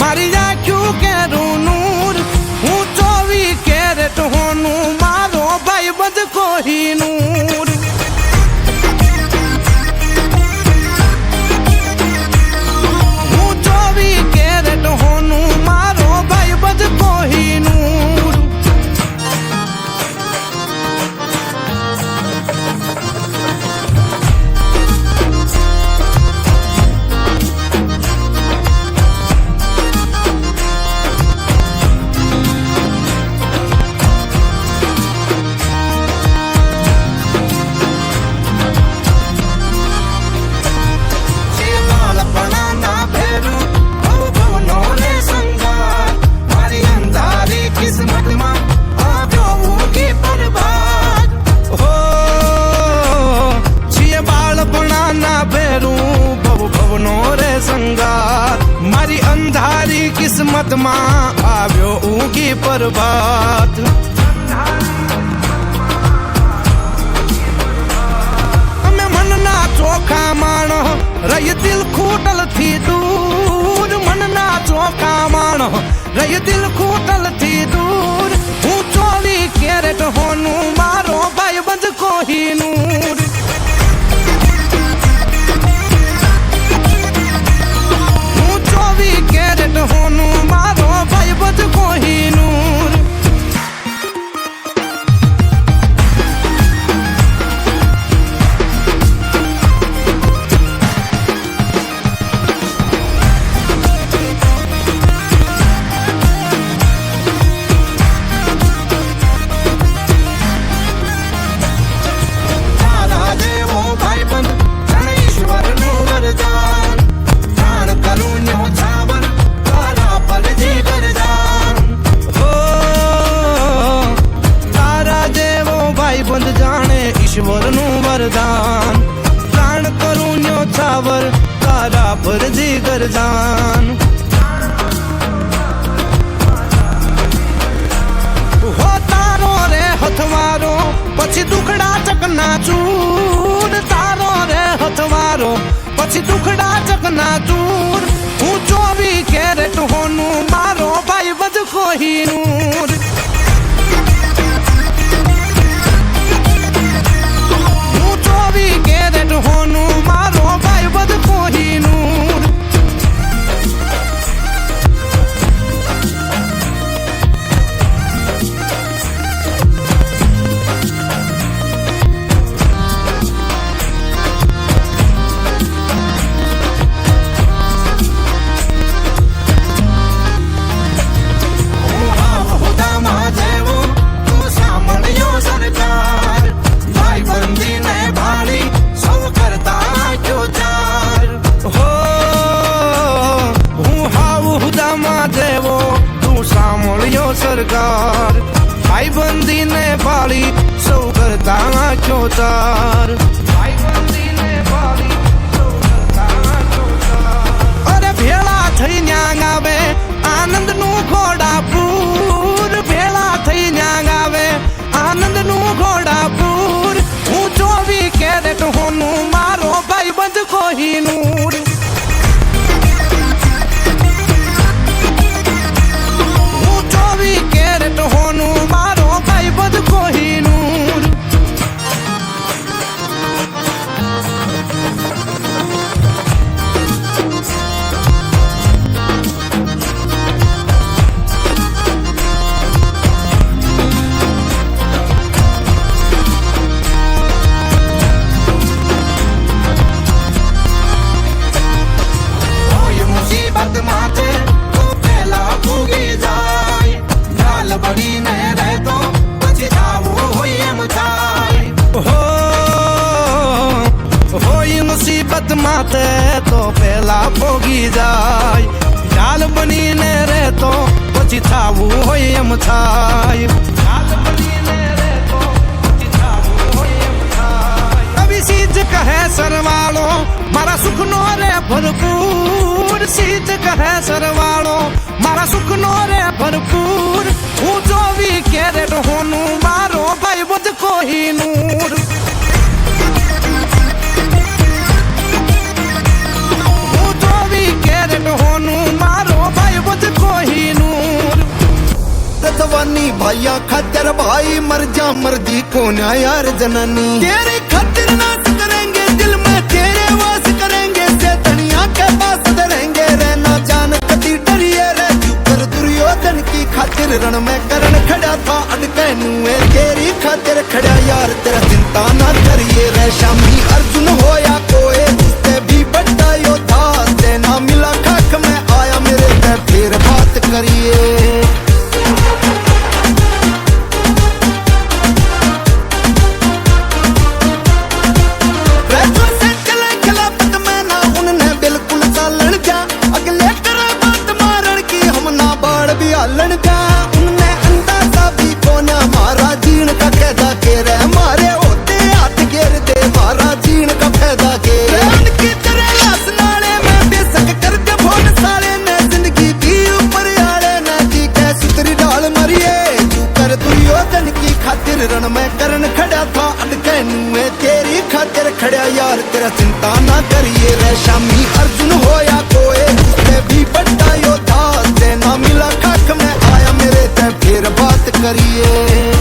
મારી આંખ્યું કેરું ઊંઘી પરભાત અમે મનના ચોખા માણો રહી દિલ ખૂટલથી દૂર મનના ચોખા માણો રહી દિલ ખૂટલથી દૂર હું ચોવી કેરેટ હોનું મારો ભાઈ બંધ કોહીનૂર જાન હો તારો રે હથવારો પછી દુખડા ચકના ચૂર તારો રે હથવારો પછી દુખડા ચકના ચૂર હું ચોવી કેરેટ હોનું મારો ભાઈ બધ કોહીનૂર સરકાર ભાઈબંધીને પાળી સૌ કરતા ચાર પેલા ભોગી જાય. ઢાલ બનીને રહેતો, પછી થાવું હોય એમ થાય. થાય. કહે, સરવાળો, મારા સુખનો રે ભરપૂર. સીજ કહે, સરવાળો, મારા સુખનો રે ભરપૂર. હું જોવી કેરેટ હોનું, મારો ભાઈ બધ કોહીનૂર. ਭਾਈਆ ਖਾਤਰ ਭਾਈ ਮਰ ਜਾ ਮਰਦੀ ਕੋ ਨਾ ਯਾਰ ਜਨਾਨੀ। ਤੇਰੇ ਖਾਤਰ ਨਾ ਕਰਾਂਗੇ ਦਿਲ, ਮੈਂ ਤੇਰੇ ਵਾਸ ਕਰਾਂਗੇ ਸੇ ਤਣੀਆਂ ਕੇ ਪਾਸ ਦਰਾਂਗੇ ਰਹਿਣਾ ਜਾਨ ਕਦੀ ਡਰੀਏ ਰਹਿ ਜੂ ਦੁਰਯੋਧਨ ਕੀ ਖਾਤਰ ਰਣ ਮੈਂ ਕਰਨ ਖੜਾ ਥਾ ਅੜਕੇ ਨੂੰ ਏ। ਤੇਰੀ ਖਾਤਰ ਖੜਾ ਯਾਰ, ਤੇਰਾ ਚਿੰਤਾ ਨਾ ਕਰੀਏ। ਰਹਿ ਸ਼ਾਮੀ ਅਰਜੁਨ ਹੋਇਆ ਕੋਈ yeah.